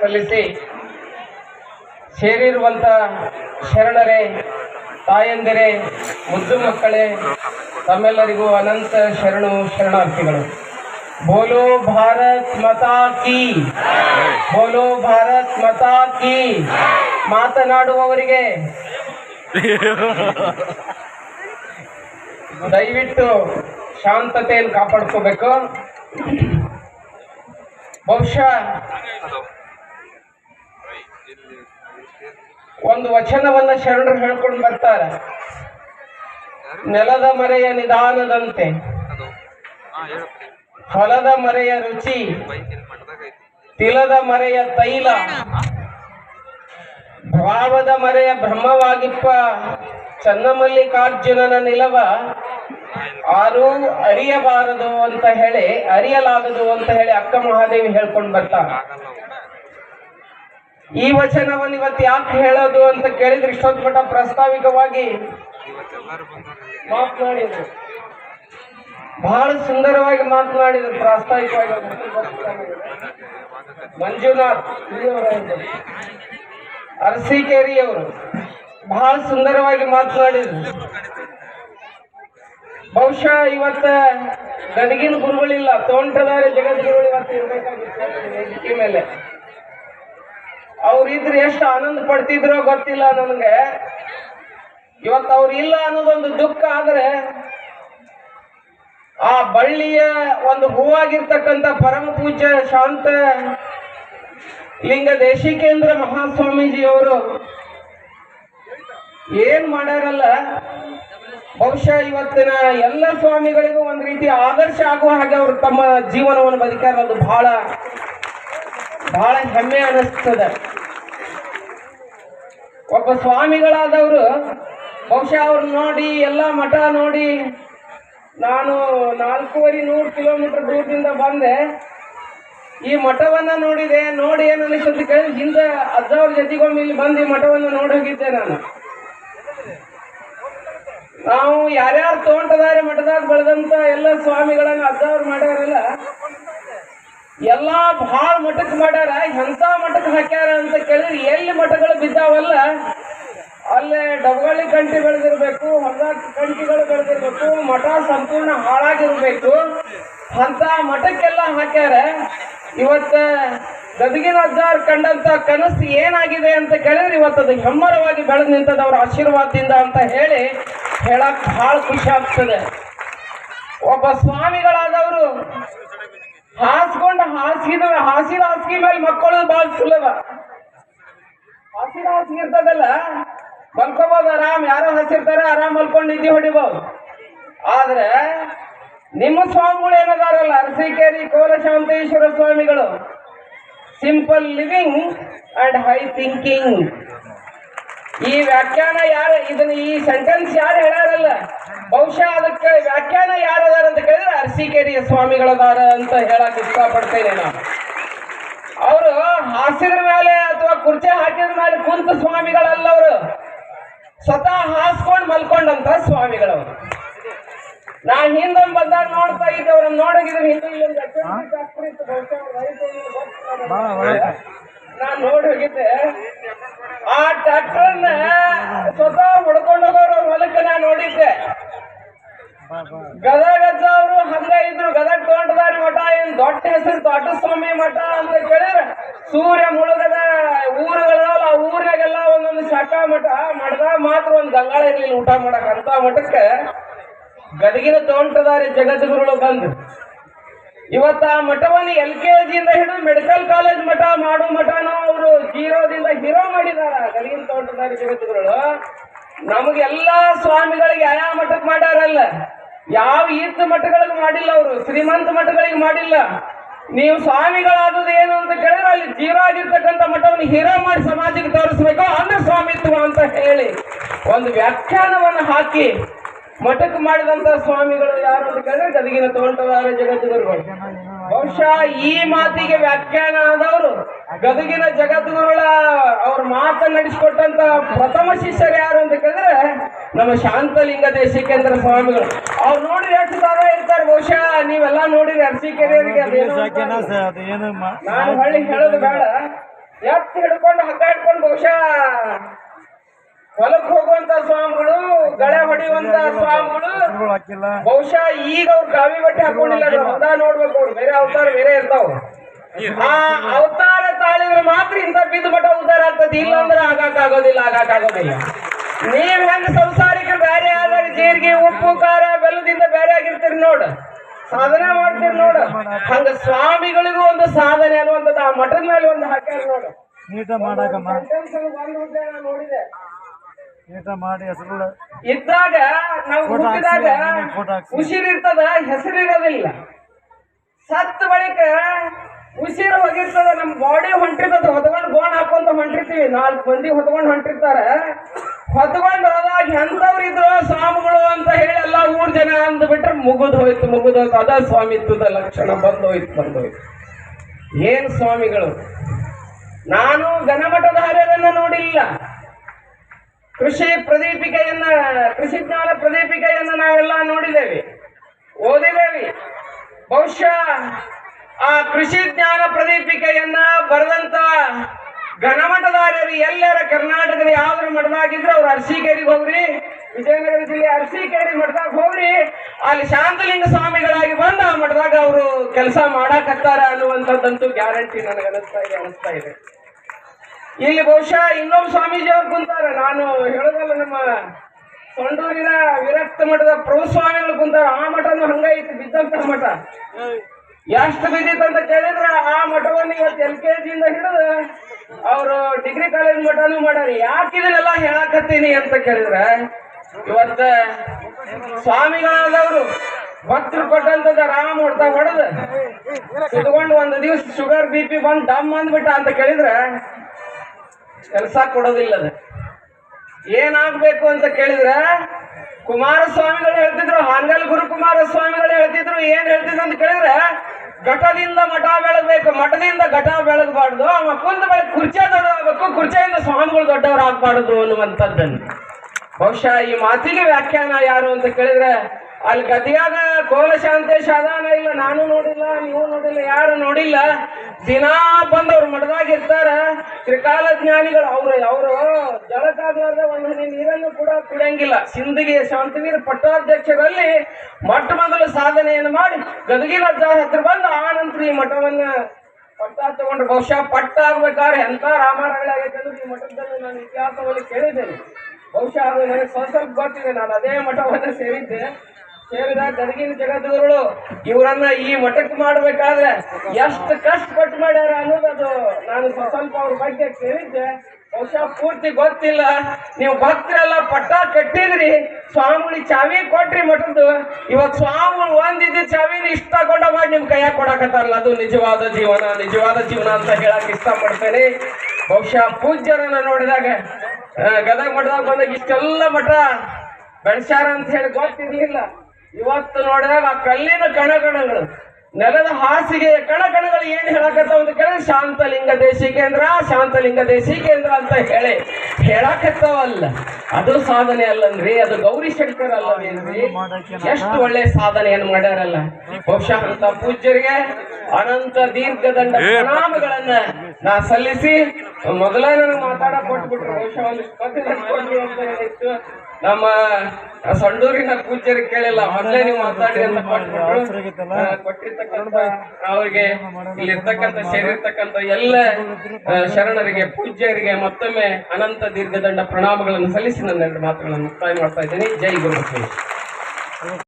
ಸಲ್ಲಿಸಿ ಸೇರಿರುವಂತ ಶರಣರೇ, ತಾಯಂದಿರೇ, ಮುದ್ದು ಮಕ್ಕಳೇ, ತಮ್ಮೆಲ್ಲರಿಗೂ ಅನಂತ ಶರಣು ಶರಣಾರ್ಥಿಗಳು. ಬೋಲೋ ಭಾರತ್ ಮತಾ ಕಿ. ಬೋಲೋ ಭಾರತ್ ಮತಾ ಕಿ. ಮಾತನಾಡುವವರಿಗೆ ದಯವಿಟ್ಟು ಶಾಂತತೆಯನ್ನು ಕಾಪಾಡ್ಕೋಬೇಕು. ಬಹುಶಃ ಒಂದು ವಚನವನ್ನ ಶರಣರು ಹೇಳ್ಕೊಂಡು ಬರ್ತಾರೆ. ನೆಲದ ಮರೆಯ ನಿಧಾನದಂತೆ. ಹೊಲದ ಮರೆಯ ರುಚಿ. ತಿಲದ ಮರೆಯ ತೈಲ. ಭಾವದ ಮರೆಯ ಬ್ರಹ್ಮವಾಗಿಪ್ಪ. ಚನ್ನಮಲ್ಲಿಕಾರ್ಜುನನ ನಿಲವ. ಆರು ಅರಿಯಬಾರದು ಅಂತ ಹೇಳಿ ಅರಿಯಲಾಗದು ಅಂತ ಹೇಳಿ ಅಕ್ಕ ಮಹಾದೇವಿ ಹೇಳ್ಕೊಂಡು ಬರ್ತಾರ ಈ ವಚನವನ್ನು ಇವತ್ತು ಯಾಕೆ ಹೇಳೋದು ಅಂತ ಕೇಳಿದ್ರೆ ಇಷ್ಟೊಂದು ಮಟ್ಟ ಪ್ರಾಸ್ತಾವಿಕವಾಗಿ ಮಾತನಾಡಿದ್ರು. ಬಹಳ ಸುಂದರವಾಗಿ ಮಾತನಾಡಿದ್ರು, ಪ್ರಾಸ್ತಾವಿಕವಾಗಿ ಮಂಜುನಾಥ್. ಅರಸೀಕೆರಿ ಅವರು ಬಹಳ ಸುಂದರವಾಗಿ ಮಾತನಾಡಿದ್ರು. ಬಹುಶಃ ಇವತ್ತ ನನಗಿನ ಗುರುಗಳಿಲ್ಲ ತೋಂಟದಾರೆ ಜಗದ್ಗುರುಗಳು ಇವತ್ತು ಇರಬೇಕಾಗಿತ್ತು. ಮೇಲೆ ಅವ್ರಿದ್ರೆ ಎಷ್ಟು ಆನಂದ ಪಡ್ತಿದ್ರೋ ಗೊತ್ತಿಲ್ಲ ನನಗೆ. ಇವತ್ತು ಅವ್ರು ಇಲ್ಲ ಅನ್ನೋದೊಂದು ದುಃಖ ಆದ್ರೆ ಆ ಬಳ್ಳಿಯ ಒಂದು ಹೂವಾಗಿರ್ತಕ್ಕಂಥ ಪರಮ ಪೂಜ್ಯ ಶಾಂತ ಲಿಂಗ ದೇಶಿಕೇಂದ್ರ ಮಹಾಸ್ವಾಮೀಜಿಯವರು ಏನ್ ಮಾಡ್ಯಾರಲ್ಲ? ಬಹುಶಃ ಇವತ್ತಿನ ಎಲ್ಲ ಸ್ವಾಮಿಗಳಿಗೂ ಒಂದು ರೀತಿ ಆದರ್ಶ ಆಗುವ ಹಾಗೆ ಅವರು ತಮ್ಮ ಜೀವನವನ್ನು ಬದುಕ್ಯಾರ ಅದು ಬಹಳ ಬಹಳ ಹೆಮ್ಮೆ ಅನಿಸ್ತದೆ. ಒಬ್ಬ ಸ್ವಾಮಿಗಳಾದವರು, ಬಹುಶಃ ಅವ್ರು ನೋಡಿ, ಎಲ್ಲ ಮಠ ನೋಡಿ, ನಾನು ನಾಲ್ಕೂವರೆ ನೂರು ಕಿಲೋಮೀಟರ್ ದೂರದಿಂದ ಬಂದೆ. ಈ ಮಠವನ್ನ ನೋಡಿದೆ, ನೋಡಿ ಏನು ಅನಿಸುತ್ತೆ ಕೇಳಿ, ಹಿಂದೆ ಅಜ್ಜವ್ರ ಜೊತೆಗೊಮ್ಮೆ ಇಲ್ಲಿ ಬಂದು ಈ ಮಠವನ್ನು ನೋಡಿ ಹೋಗಿದ್ದೆ ನಾನು. ನಾವು ಯಾರ್ಯಾರು ತೋಂಟದಾರಿ ಮಠದಾಗ ಬೆಳೆದಂತ ಎಲ್ಲ ಸ್ವಾಮಿಗಳನ್ನ ಅಜ್ಜವ್ರು ಮಾಡ್ಯಾರಲ್ಲ ಎಲ್ಲಾ ಭಾಳ ಮಠಕ್ಕೆ ಮಾಡ್ಯಾರ ಎಂತ ಮಠಕ್ಕೆ ಹಾಕ್ಯಾರ ಅಂತ ಕೇಳಿದ್ರೆ ಎಲ್ಲಿ ಮಠಗಳು ಬಿದ್ದಾವಲ್ಲ, ಅಲ್ಲೇ ಡಬಗಳಿ ಕಂಟಿ ಬೆಳೆದಿರ್ಬೇಕು ಹೊಸ ಕಂಟಿಗಳು ಬೆಳೆದಿರ್ಬೇಕು, ಮಠ ಸಂಪೂರ್ಣ ಹಾಳಾಗಿರ್ಬೇಕು. ಅಂತ ಮಠಕ್ಕೆಲ್ಲ ಹಾಕ್ಯಾರ. ಇವತ್ತ ಗದಗಿನ ಅಜ್ಜಾರ್ ಕಂಡಂತ ಕನಸು ಏನಾಗಿದೆ ಅಂತ ಕೇಳಿದ್ರೆ ಇವತ್ತು ಅದು ಹೆಮ್ಮರವಾಗಿ ಬೆಳೆದು ನಿಂತದ ಅವ್ರ ಆಶೀರ್ವಾದದಿಂದ ಅಂತ ಹೇಳಿ ಹೇಳಕ್ ಬಹಳ ಖುಷಿ ಆಗ್ತದೆ. ಒಬ್ಬ ಸ್ವಾಮಿಗಳಾದವರು ಹಾಸಿದ ಹಾಸಿಗೆ ಮೇಲೆ ಮಕ್ಕಳು ಭಾಳ ಸುಲಭ ಹಾಸಿದ ಹಾಸಿಗೆ ಇರ್ತದಲ್ಲ ಮಲ್ಕೋಬಹುದು ಆರಾಮ್, ಯಾರೋ ಹಸಿರ್ತಾರೆ ಆರಾಮ್ ಮಲ್ಕೊಂಡು ನಿದ್ದೆ ಹೊಡಿಬಹುದು ಆದ್ರೆ, ನಿಮ್ಮ ಸ್ವಾಮಿಗಳು ಏನದಾರಲ್ಲ ಕೋಲ ಕೋಲಶಾಂತೇಶ್ವರ ಸ್ವಾಮಿಗಳು. Simple living and high thinking ಈ ವ್ಯಾಖ್ಯಾನ ಯಾರು, ಇದನ್ನ ಈ ಸೆಂಟೆನ್ಸ್ ಯಾರು ಹೇಳಾರಲ್ಲ, ಬಹುಶಃ ಅದಕ್ಕೆ ವ್ಯಾಖ್ಯಾನ ಯಾರು ಅದಾರ ಅಂತ ಕೇಳಿದ್ರೆ ಅರಸಿಕೇರಿಯ ಸ್ವಾಮಿಗಳದಾರ ಅಂತ ಹೇಳಕ್ ಇಷ್ಟಪಡ್ತೇನೆ ನಾನು. ಅವರು ಹಾಸಿದ್ರ ಮೇಲೆ ಅಥವಾ ಕುರ್ಚಿ ಹಾಕಿದ್ರ ಮೇಲೆ ಕುಂತ ಸ್ವಾಮಿಗಳಲ್ಲ ಅವರು. ಸ್ವತಃ ಹಾಸ್ಕೊಂಡು ಮಲ್ಕೊಂಡಂತ ಸ್ವಾಮಿಗಳವರು. ನಾ ಹಿಂದೊಂದು ಬಂದಾಗ ನೋಡ್ತಾ ಇದ್ದೆ ಅವ್ರನ್ನ ನೋಡಿದ್ರೆ ಹಿಂದೆ ಇಲ್ಲೊಂದು ನೋಡಿ ಹೋಗಿದ್ದೆ ಆ ಟ್ರ್ಯಾಕ್ಟರ್ನ ಸ್ವತಃ ಹೊಡ್ಕೊಂಡು ಹೋಗೋರು ಹೊಲಕ್ಕೆ ನಾ ನೋಡಿದ್ದೆ. ಗದಗಜ್ಜ ಅವರು ಹಂಗ ಇದ್ರು ಗದಗ ತೋಟದಾರಿ ಮಠ ಏನ್ ದೊಡ್ಡ ಹೆಸರು ದೊಡ್ಡ ಸ್ವಾಮಿ ಮಠ ಅಂತ ಕೇಳಿದ್ರೆ ಸೂರ್ಯ ಮುಳುಗದ ಊರುಗಳಲ್ಲ, ಆ ಒಂದೊಂದು ಶಾಖ ಮಠ ಮಠದಾಗ ಮಾತ್ರ ಒಂದು ಗಂಗಾಳ ಇರ್ಲಿಲ್ಲ ಊಟ ಮಾಡಕ್. ಅಂತ ಮಠಕ್ಕೆ ಗದಗಿನ ತೋಂಟದಾರಿ ಜಗದ್ಗುರುಗಳು ಬಂದು ಇವತ್ತ ಆ ಮಠವನ್ನು ಎಲ್ ಕೆ ಜಿಯಿಂದ ಹಿಡಿದು ಮೆಡಿಕಲ್ ಕಾಲೇಜ್ ಮಠ ಮಾಡೋ ಮಠನೂ ಅವರು ಜೀರೋದಿಂದ ಹೀರೋ ಮಾಡಿದಾರ ಗದಗಿನ ತೋಟದಾರಿ ಜಗದ್ಗುರುಗಳು. ನಮಗೆಲ್ಲ ಸ್ವಾಮಿಗಳಿಗೆ ಆಯಾ ಮಠಕ್ಕೆ ಮಾಡ್ಯಾರಲ್ಲ. ಯಾವ ಈರ್ತ ಮಠಗಳಿಗೆ ಮಾಡಿಲ್ಲ ಅವರು, ಶ್ರೀಮಂತ ಮಠಗಳಿಗೆ ಮಾಡಿಲ್ಲ. ನೀವು ಸ್ವಾಮಿಗಳಾದದ್ದು ಏನು ಅಂತ ಕೇಳಿದ್ರೆ ಅಲ್ಲಿ ಜೀರೋ ಆಗಿರ್ತಕ್ಕಂಥ ಮಠವನ್ನು ಹೀರೋ ಮಾಡಿ ಸಮಾಜಕ್ಕೆ ತೋರಿಸ್ಬೇಕು ಅಂದ್ರೆ ಸ್ವಾಮಿತ್ವ ಅಂತ ಹೇಳಿ ಒಂದು ವ್ಯಾಖ್ಯಾನವನ್ನು ಹಾಕಿ ಮಠಕ್ಕೆ ಮಾಡಿದಂತ ಸ್ವಾಮಿಗಳು ಯಾರು ಅಂತ ಕೇಳಿದ್ರೆ ಗದಗಿನ ತೋಂಟವಾರ ಜಗದ್ಗುರುಗಳು. ಬಹುಶಃ ಈ ಮಾತಿಗೆ ವ್ಯಾಖ್ಯಾನ ಆದವರು ಗದಗಿನ ಜಗದ್ಗುರುಗಳ ಅವ್ರ ಮಾತನ್ನ ನಡೆಸಿಕೊಟ್ಟಂತ ಪ್ರಥಮ ಶಿಷ್ಯರು ಯಾರು ಅಂತ ಕೇಳಿದ್ರೆ ನಮ್ಮ ಶಾಂತಲಿಂಗ ದೇಶಿಕೇಂದ್ರ ಸ್ವಾಮಿಗಳು. ಅವ್ರು ನೋಡಿ ಎಷ್ಟು ತರ ಇರ್ತಾರೆ ಬಹುಶಃ. ನೀವೆಲ್ಲ ನೋಡಿರಿ ಅರಸೀಕೆರೆಯವರಿಗೆ ನಾನು ಹಳ್ಳಿ ಹೇಳೋದು ಬೇಡ. ಎತ್ತಿ ಹಿಡ್ಕೊಂಡು ಹಗ್ಗ ಹಿಡ್ಕೊಂಡು ಬಹುಶಃ ಹೊಲಕ್ ಹೋಗುವಂತ ಸ್ವಾಮಿಗಳು ಗಳೆ ಹೊಡೆಯುವಂತ ಸ್ವಾಮಿಗಳು ಹೆಸರುಗಳು ಹಾಕಿಲ್ಲ. ಬಹುಶಃ ಈಗ ಅವ್ರು ಕಾವಿ ಬಟ್ಟೆ ಹಾಕೊಂಡಿಲ್ಲ ನೋಡ್ಬೇಕು ಅವ್ರು. ಬೇರೆ ಅವತಾರ ಬೇರೆ ಇರ್ತಾವ. ಆ ಅವತಾರ ತಾಳಿದ್ರೆ ಮಾತ್ರ ಇಂಥ ಬಿದ್ದು ಬಟ್ಟ ಉದ್ದಾರ ಆಗ್ತದೆ. ಇಲ್ಲ ಅಂದ್ರೆ ಆಗಾಕ್ ಆಗೋದಿಲ್ಲ ಆಗಾಕ್ ಆಗೋದಿಲ್ಲ. ನೀವ್ ಹೆಂಗ ಸಂಸಾರಿಕ ಬೇರೆ ಆದ್ರೆ ಜೀರಿಗೆ ಉಪ್ಪು ಖಾರ ಬೆಲ್ಲದಿಂದ ಬೇರೆ ಆಗಿರ್ತೀರಿ ನೋಡ. ಸಾಧನೆ ಮಾಡ್ತೀರಿ ನೋಡ. ಹಂಗ ಸ್ವಾಮಿಗಳಿಗೂ ಒಂದು ಸಾಧನೆ ಅನ್ನುವಂಥದ್ದು ಆ ಮಠದ ಮೇಲೆ ಒಂದು ಹಾಕ್ಯಾರ ನೋಡು. ನೀಟ ನೋಡಿದೆ. ನೀಟ ಮಾಡಿ ಹೆಸರು ಇದ್ದಾಗ ನಾವು ಹುಟ್ಟಿದಾಗ. ಉಸಿರಿರ್ತದ ಹೆಸರಿರೋದಿಲ್ಲ. ಸತ್ತ ಬಳಿಕ ಉಸಿರು ಹೋಗಿರ್ತದ ನಮ್ ಬಾಡಿ ಹೊಂಟಿರ್ತದ ಹೊತ್ಕೊಂಡು ಗೋಣ ಹಾಕೊಂತ ಹೊಂಟಿರ್ತೀವಿ. ನಾಲ್ಕು ಮಂದಿ ಹೊತ್ಕೊಂಡು ಹೊಂಟಿರ್ತಾರ. ಹೊತ್ಕೊಂಡು ಹೋದಾಗ ಎಂತವ್ರಿದ್ರು ಇದ್ರು ಸ್ವಾಮಿಗಳು ಅಂತ ಹೇಳಿ ಎಲ್ಲ ಊರ್ ಜನ ಅಂದ್ಬಿಟ್ರೆ ಮುಗಿದು ಹೋಯ್ತು ಮುಗಿದ್ ಹೋಯ್ತು. ಅದ ಸ್ವಾಮಿತ್ವದ ಲಕ್ಷಣ ಬಂದೋಯ್ತು ಬಂದೋಯ್ತು ಏನ್ ಸ್ವಾಮಿಗಳು? ನಾನು ಗಣಮಠದ ನೋಡಿಲ್ಲ ಕೃಷಿ ಪ್ರದೀಪಿಕೆಯನ್ನ, ಕೃಷಿ ಜ್ಞಾನ ಪ್ರದೀಪಿಕೆಯನ್ನ ನಾವೆಲ್ಲ ನೋಡಿದ್ದೇವೆ, ಓದಿದ್ದೇವೆ. ಬಹುಶಃ ಆ ಕೃಷಿ ಜ್ಞಾನ ಪ್ರದೀಪಿಕೆಯನ್ನ ಬರೆದಂತ ಘನಮಠದಾರ್ಯರು ಎಲ್ಲರ ಕರ್ನಾಟಕದ ಯಾವ್ದ್ರ ಮಠದಾಗಿದ್ರು ಅವ್ರು ಅರಸೀಕೆರೆಗೆ ಹೋಗ್ರಿ, ವಿಜಯನಗರ ಜಿಲ್ಲೆ ಅರಸೀಕೆರೆ ಮಠದಾಗ ಹೋಗ್ರಿ, ಅಲ್ಲಿ ಶಾಂತಲಿಂಗ ಸ್ವಾಮಿಗಳಾಗಿ ಬಂದು ಆ ಮಠದಾಗ ಅವರು ಕೆಲಸ ಮಾಡಾಕತ್ತಾರ ಅನ್ನುವಂಥದ್ದಂತೂ ಗ್ಯಾರಂಟಿ ನನಗೆ ಅನಿಸ್ತಾ ಇದೆ ಅನಿಸ್ತಾ ಇದೆ. ಇಲ್ಲಿ ಬಹುಶಃ ಇನ್ನೊಂದು ಸ್ವಾಮೀಜಿ ಅವ್ರು ಕುಂತಾರ. ನಾನು ಹೇಳೋದಲ್ಲ ನಮ್ಮ ಸೊಂಡೂರಿನ ವಿರಕ್ತ ಮಠದ ಪ್ರಭು ಸ್ವಾಮಿಗಳು ಕುಂತಾರ. ಆ ಮಠನು ಹಂಗೈತಿ ಬಿದ್ದಂತ ಮಠ. ಎಷ್ಟು ಬಿದ್ದಿತ್ತು ಅಂತ ಕೇಳಿದ್ರೆ ಆ ಮಠವನ್ನು ಇವತ್ತು ಎಲ್ ಕೆ ಜಿಯಿಂದ ಹಿಡಿದು ಅವರು ಡಿಗ್ರಿ ಕಾಲೇಜ್ ಮಠನೂ ಮಾಡ್ಯಾರ. ಯಾಕೆ ಇದನ್ನೆಲ್ಲ ಹೇಳಾಕತ್ತೀನಿ ಅಂತ ಕೇಳಿದ್ರೆ, ಇವತ್ತ ಸ್ವಾಮಿಗಳಾದವರು ಭಕ್ತರು ಕೊಟ್ಟಂತದ ರಾಮ ಹೊಡ್ತಾ ಹೊಡೆದು ಕುತ್ಕೊಂಡು ಒಂದು ದಿವಸ ಶುಗರ್ ಬಿ ಪಿ ಬಂದು ಡಮ್ ಅಂದ್ಬಿಟ್ಟ ಅಂತ ಕೇಳಿದ್ರೆ ಕೆಲಸ ಕೊಡೋದಿಲ್ಲ ಅದು ಏನಾಗ್ಬೇಕು ಅಂತ ಕೇಳಿದ್ರೆ, ಕುಮಾರಸ್ವಾಮಿಗಳು ಹೇಳ್ತಿದ್ರು, ಹಾನಗಲ್ ಗುರು ಕುಮಾರಸ್ವಾಮಿಗಳು ಹೇಳ್ತಿದ್ರು, ಏನ್ ಹೇಳ್ತಿದ್ರು ಅಂತ ಕೇಳಿದ್ರೆ, ಘಟದಿಂದ ಮಠ ಬೆಳಗ್ಬೇಕು, ಮಠದಿಂದ ಘಟ ಬೆಳಗಬಾರ್ದು, ಅವ ಕುಂತ ಬೆಳಗ್ಗೆ ಕುರ್ಚೆ ದೊಡ್ಡವಾಗಬೇಕು ಕುರ್ಚೆಯಿಂದ ಸ್ವಾಮಿಗಳು ದೊಡ್ಡವರಾಗಬಾರ್ದು ಅನ್ನುವಂಥದ್ದನ್ನು. ಬಹುಶಃ ಈ ಮಾತಿಗೆ ವ್ಯಾಖ್ಯಾನ ಯಾರು ಅಂತ ಕೇಳಿದ್ರೆ ಅಲ್ಲಿ ಗದಿಯಾಗ ಕೋಲ ಶಾಂತೇಶ್ ಅದಾನ ಇಲ್ಲ, ನಾನು ನೋಡಿಲ್ಲ, ನೀವು ನೋಡಿಲ್ಲ, ಯಾರು ನೋಡಿಲ್ಲ. ದಿನಾ ಬಂದವ್ರು ಮಠದಾಗ ಇರ್ತಾರ, ತ್ರಿಕಾಲ ಜ್ಞಾನಿಗಳು, ಅವ್ರ, ಅವರು ಜಲಕಾದ್ವಾರದ ಒಂದು ಹನಿ ನೀರನ್ನು ಕೂಡ ಕುಡಿಯಂಗಿಲ್ಲ. ಸಿಂಧಿಗೆ ಶಾಂತವೀರ ಪಟ್ಟಾಧ್ಯಕ್ಷರಲ್ಲಿ ಮೊಟ್ಟ ಮೊದಲು ಸಾಧನೆಯನ್ನು ಮಾಡಿ, ಗದಗಿನ ಹತ್ರ ಬಂದು ಆ ಈ ಮಠವನ್ನ ಪಟ್ಟ ತಗೊಂಡ್ರೆ. ಬಹುಶಃ ಪಟ್ಟ ಆಗ್ಬೇಕಾದ್ರೆ ಎಂತ ರಾಮಾರಾಯಣ ಆಗೈತೆ ಈ ಮಠದಲ್ಲಿ ನಾನು ಇತಿಹಾಸವನ್ನು ಕೇಳಿದ್ದೇನೆ. ಬಹುಶಃ ಅದು ನನಗೆ ಸ್ವಲ್ಪ ಸ್ವಲ್ಪ ಗೊತ್ತಿದೆ, ನಾನು ಅದೇ ಮಠವನ್ನು ಸೇರಿದ್ದೆ. ಸೇರಿದ ಗದಗಿನ ಜಗದ್ಗುರುಗಳು, ಇವರನ್ನ ಈ ಮಠಕ್ಕೆ ಮಾಡ್ಬೇಕಾದ್ರೆ ಎಷ್ಟು ಕಷ್ಟಪಟ್ಟು ಮಾಡ್ಯಾರ ಅನ್ನೋದು ಅದು ನಾನು ಸ್ವಲ್ಪ ಅವ್ರ ಬಗ್ಗೆ ಕೇಳಿದ್ದೆ. ಬಹುಶಃ ಪೂರ್ತಿ ಗೊತ್ತಿಲ್ಲ. ನೀವು ಭಕ್ತರೆಲ್ಲ ಪಟ್ಟ ಕಟ್ಟಿದ್ರಿ. ಸ್ವಾಮಿಗಳಿಗೆ ಚಾವಿ ಕೊಟ್ರಿ ಮಠದ್ದು. ಇವಾಗ ಸ್ವಾಮಿ ಒಂದಿದ್ದ ಚಾವಿನ ಇಷ್ಟ ಕೊಂಡ ಮಾಡಿ ನಿಮ್ ಕೈಯಾಗ ಕೊಡಕತ್ತಾರಲ್ಲ. ಅದು ನಿಜವಾದ ಜೀವನ ನಿಜವಾದ ಜೀವನ ಅಂತ ಹೇಳಕ್ ಇಷ್ಟಪಡ್ತೇನೆ. ಬಹುಶಃ ಪೂಜ್ಯರನ್ನ ನೋಡಿದಾಗ ಗದಗ ಮಠದಾಗ ಬಂದಾಗ ಇಷ್ಟೆಲ್ಲ ಮಠ ಬೆಳೆಸ್ಯಾರ ಅಂತ ಹೇಳಿ ಗೊತ್ತಿರ್ಲಿಲ್ಲ. ಇವತ್ತು ನೋಡಿದಾಗ ಆ ಕಲ್ಲಿನ ಕಣಕಣಗಳು ನೆಲದ ಹಾಸಿಗೆಯ ಕಣಕಣಗಳು ಏನ್ ಹೇಳಕತ್ತಾವ ಅಂತ ಕೇಳಿದ್ರೆ ಶಾಂತಲಿಂಗ ದೇಶಿಕೇಂದ್ರ ಶಾಂತಲಿಂಗ ದೇಶಿಕೇಂದ್ರ ಅಂತ ಹೇಳಿ. ಹೇಳಕತ್ತಾವಲ್ಲ. ಅದು ಸಾಧನೆ ಅಲ್ಲನ್ರಿ ಅದು ಗೌರಿ ಶಂಕರ್ ಅಲ್ಲವೇನ್ರಿ? ಎಷ್ಟು ಒಳ್ಳೆ ಸಾಧನೆಯನ್ನು ಮಾಡ್ಯಾರಲ್ಲ. ಬಹುಶಃ ಅಂತ ಪೂಜ್ಯರಿಗೆ ಅನಂತ ದೀರ್ಘದಂಡ ಪ್ರಣಾಮಗಳನ್ನ ನಾ ಸಲ್ಲಿಸಿ ಮೊದಲೇ ನನಗೆ ಮಾತಾಡಕ್ ಕೊಟ್ಬಿಟ್ರು. ಬಹುಶಃ ಒಂದಿಷ್ಟು ನಮ್ಮ ಸಂಡೂರಿನ ಪೂಜ್ಯರು ಕೇಳಿಲ್ಲ ಮೊದಲೇ ನೀವು ಮಾತಾಡಿ ಅಂತ ಕೊಟ್ಬಿಟ್ರು. ಆ, ಕೊಟ್ಟಿರ್ತಕ್ಕಂಥ ಅವ್ರಿಗೆ ಇಲ್ಲಿರ್ತಕ್ಕಂಥ ಸೇರಿರ್ತಕ್ಕಂತ ಎಲ್ಲ ಶರಣರಿಗೆ ಪೂಜ್ಯರಿಗೆ ಮತ್ತೊಮ್ಮೆ ಅನಂತ ದೀರ್ಘದಂಡ ಪ್ರಣಾಮಗಳನ್ನು ಸಲ್ಲಿಸಿ ನನ್ನ ಎರಡು ಮಾತುಗಳನ್ನು ಮುಕ್ತಾಯ ಮಾಡ್ತಾ ಇದ್ದೀನಿ. ಜೈ ಗುರು.